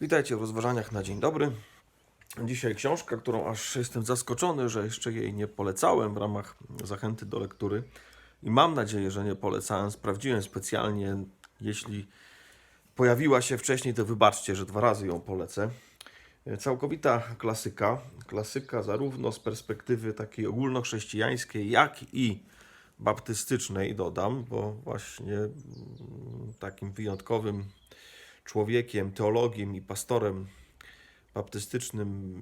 Witajcie w rozważaniach na dzień dobry. Dzisiaj książka, którą aż jestem zaskoczony, że jeszcze jej nie polecałem w ramach zachęty do lektury. I mam nadzieję, że nie polecałem. Sprawdziłem specjalnie. Jeśli pojawiła się wcześniej, to wybaczcie, że dwa razy ją polecę. Całkowita klasyka. Klasyka zarówno z perspektywy takiej ogólnochrześcijańskiej, jak i baptystycznej, dodam, bo właśnie takim wyjątkowym człowiekiem, teologiem i pastorem baptystycznym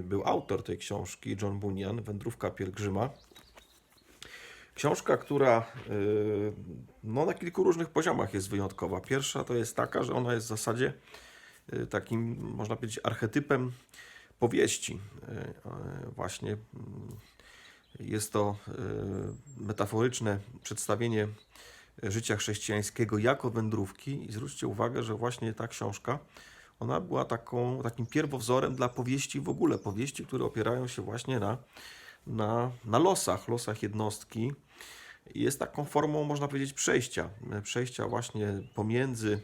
y, był autor tej książki, John Bunyan, Wędrówka Pielgrzyma. Książka, która y, no, na kilku różnych poziomach jest wyjątkowa. Pierwsza to jest taka, że ona jest w zasadzie y, takim, można powiedzieć, archetypem powieści. Właśnie jest to metaforyczne przedstawienie życia chrześcijańskiego jako wędrówki. I zwróćcie uwagę, że właśnie ta książka ona była taką, takim pierwowzorem dla powieści w ogóle, powieści, które opierają się właśnie na, na, na losach, losach jednostki. I Jest taką formą, można powiedzieć, przejścia, przejścia właśnie pomiędzy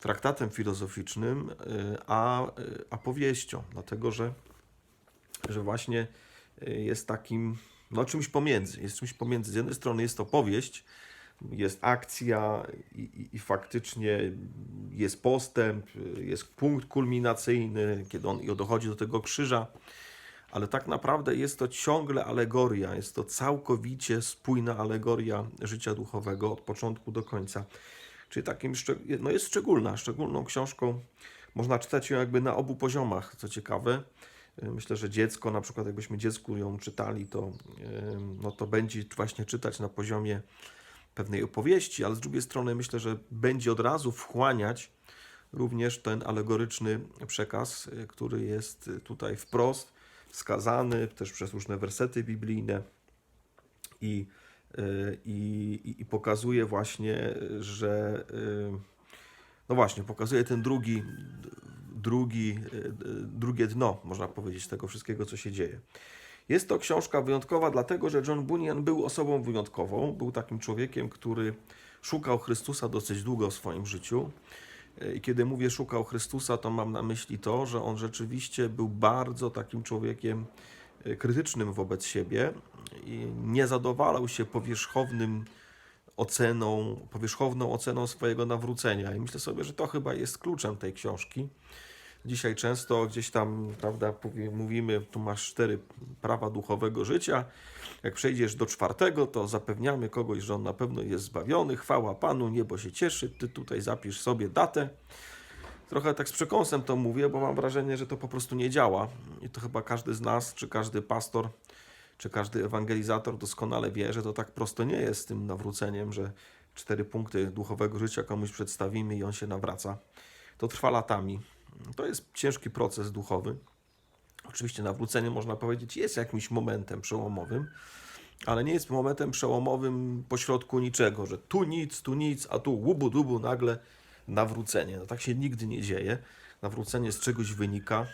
traktatem filozoficznym y, a, a powieścią, dlatego że, że właśnie y, jest takim, no czymś pomiędzy, jest czymś pomiędzy. Z jednej strony jest to powieść, jest akcja i, i, i faktycznie jest postęp, jest punkt kulminacyjny, kiedy on i dochodzi do tego krzyża, ale tak naprawdę jest to ciągle alegoria, jest to całkowicie spójna alegoria życia duchowego od początku do końca. Czyli takim, no jest szczególna, szczególną książką. Można czytać ją jakby na obu poziomach, co ciekawe. Myślę, że dziecko, na przykład jakbyśmy dziecku ją czytali, to, no to będzie właśnie czytać na poziomie pewnej opowieści, ale z drugiej strony myślę, że będzie od razu wchłaniać również ten alegoryczny przekaz, y, który jest y, tutaj wprost wskazany też przez różne wersety biblijne i, y, i, i- pokazuje właśnie, że no właśnie, pokazuje ten drugi, drugi, drugie dno, można powiedzieć, tego wszystkiego, co się dzieje. Jest to książka wyjątkowa, dlatego że John Bunyan był osobą wyjątkową. Był takim człowiekiem, który szukał Chrystusa dosyć długo w swoim życiu. I kiedy mówię szukał Chrystusa, to mam na myśli to, że on rzeczywiście był bardzo takim człowiekiem e, krytycznym wobec siebie i nie zadowalał się powierzchownym oceną, powierzchowną oceną swojego nawrócenia. I myślę sobie, że to chyba jest kluczem tej książki. Dzisiaj często gdzieś tam, prawda, mówimy, tu masz cztery prawa duchowego życia. Jak przejdziesz do czwartego, to zapewniamy kogoś, że on na pewno jest zbawiony. Chwała Panu, niebo się cieszy. Ty tutaj zapisz sobie datę. Trochę tak z przekąsem to mówię, bo mam wrażenie, że to po prostu nie działa. I to chyba każdy z nas, czy każdy pastor, czy każdy ewangelizator doskonale wie, że to tak prosto nie jest z tym nawróceniem, że cztery punkty duchowego życia komuś przedstawimy i on się nawraca. To trwa latami. To jest ciężki proces duchowy. Oczywiście nawrócenie, można powiedzieć, jest jakimś momentem przełomowym, ale nie jest momentem przełomowym pośrodku niczego, że tu nic, tu nic, a tu łubu dubu nagle nawrócenie. No tak się nigdy nie dzieje. Nawrócenie z czegoś wynika.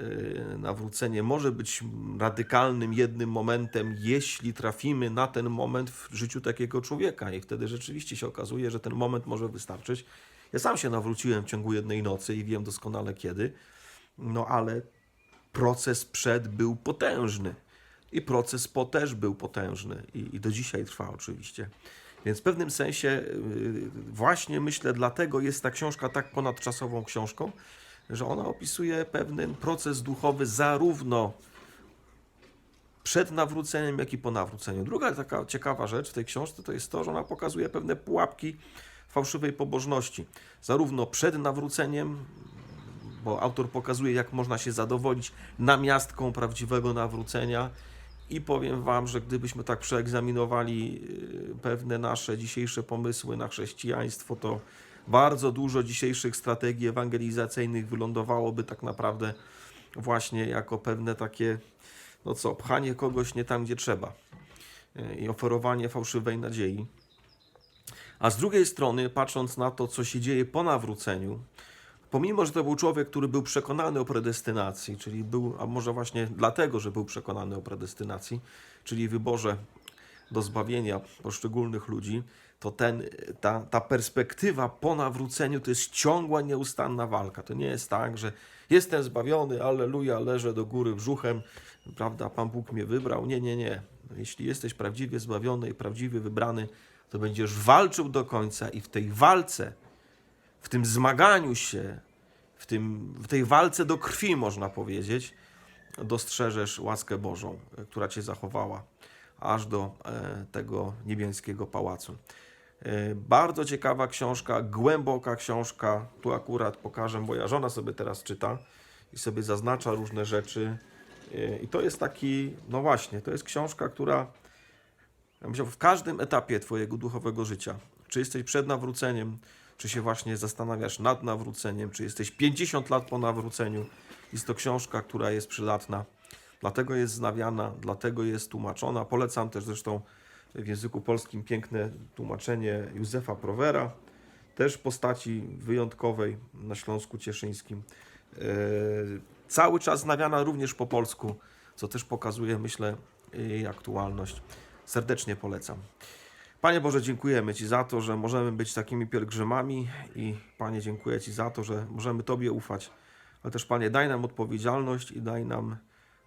Yy, Nawrócenie może być radykalnym jednym momentem, jeśli trafimy na ten moment w życiu takiego człowieka, i wtedy rzeczywiście się okazuje, że ten moment może wystarczyć. Ja sam się nawróciłem w ciągu jednej nocy i wiem doskonale kiedy, no ale proces przed był potężny i proces po też był potężny i, i do dzisiaj trwa oczywiście. Więc w pewnym sensie yy, właśnie myślę, dlatego jest ta książka tak ponadczasową książką, że ona opisuje pewien proces duchowy zarówno przed nawróceniem, jak i po nawróceniu. Druga taka ciekawa rzecz w tej książce to jest to, że ona pokazuje pewne pułapki fałszywej pobożności. Zarówno przed nawróceniem, bo autor pokazuje, jak można się zadowolić namiastką prawdziwego nawrócenia. I powiem Wam, że gdybyśmy tak przeegzaminowali y, pewne nasze dzisiejsze pomysły na chrześcijaństwo, to bardzo dużo dzisiejszych strategii ewangelizacyjnych wylądowałoby tak naprawdę właśnie jako pewne takie, no co, pchanie kogoś nie tam, gdzie trzeba y, i oferowanie fałszywej nadziei. A z drugiej strony, patrząc na to, co się dzieje po nawróceniu, pomimo, że to był człowiek, który był przekonany o predestynacji, czyli był, a może właśnie dlatego, że był przekonany o predestynacji, czyli wyborze do zbawienia poszczególnych ludzi, to ten, ta, ta perspektywa po nawróceniu to jest ciągła, nieustanna walka. To nie jest tak, że jestem zbawiony, alleluja, leżę do góry brzuchem, prawda, Pan Bóg mnie wybrał. Nie, nie, nie. Jeśli jesteś prawdziwie zbawiony i prawdziwie wybrany, to będziesz walczył do końca i w tej walce, w tym zmaganiu się, w, tym, w tej walce do krwi, można powiedzieć, dostrzeżesz łaskę Bożą, e, która cię zachowała aż do e, tego niebieskiego pałacu. E, Bardzo ciekawa książka, głęboka książka. Tu akurat pokażę, bo ja żona sobie teraz czyta i sobie zaznacza różne rzeczy. I to jest taki, no właśnie, to jest książka, która ja w każdym etapie Twojego duchowego życia, czy jesteś przed nawróceniem, czy się właśnie zastanawiasz nad nawróceniem, czy jesteś 50 lat po nawróceniu, jest to książka, która jest przydatna. Dlatego jest znawiana, dlatego jest tłumaczona. Polecam też zresztą w języku polskim piękne tłumaczenie Józefa Prowera, też postaci wyjątkowej na Śląsku Cieszyńskim. E, Cały czas znawiana również po polsku, co też pokazuje, myślę, jej aktualność. Serdecznie polecam. Panie Boże, dziękujemy Ci za to, że możemy być takimi pielgrzymami i Panie, dziękuję Ci za to, że możemy Tobie ufać. Ale też Panie, daj nam odpowiedzialność i daj nam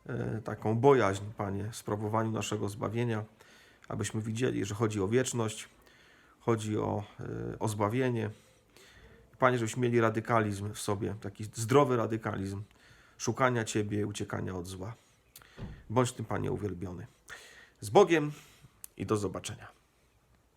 e, taką bojaźń, Panie, w sprawowaniu naszego zbawienia, abyśmy widzieli, że chodzi o wieczność, chodzi o, e, o zbawienie. Panie, żebyśmy mieli radykalizm w sobie, taki zdrowy radykalizm szukania Ciebie, uciekania od zła. Bądź tym, Panie, uwielbiony. Z Bogiem i do zobaczenia.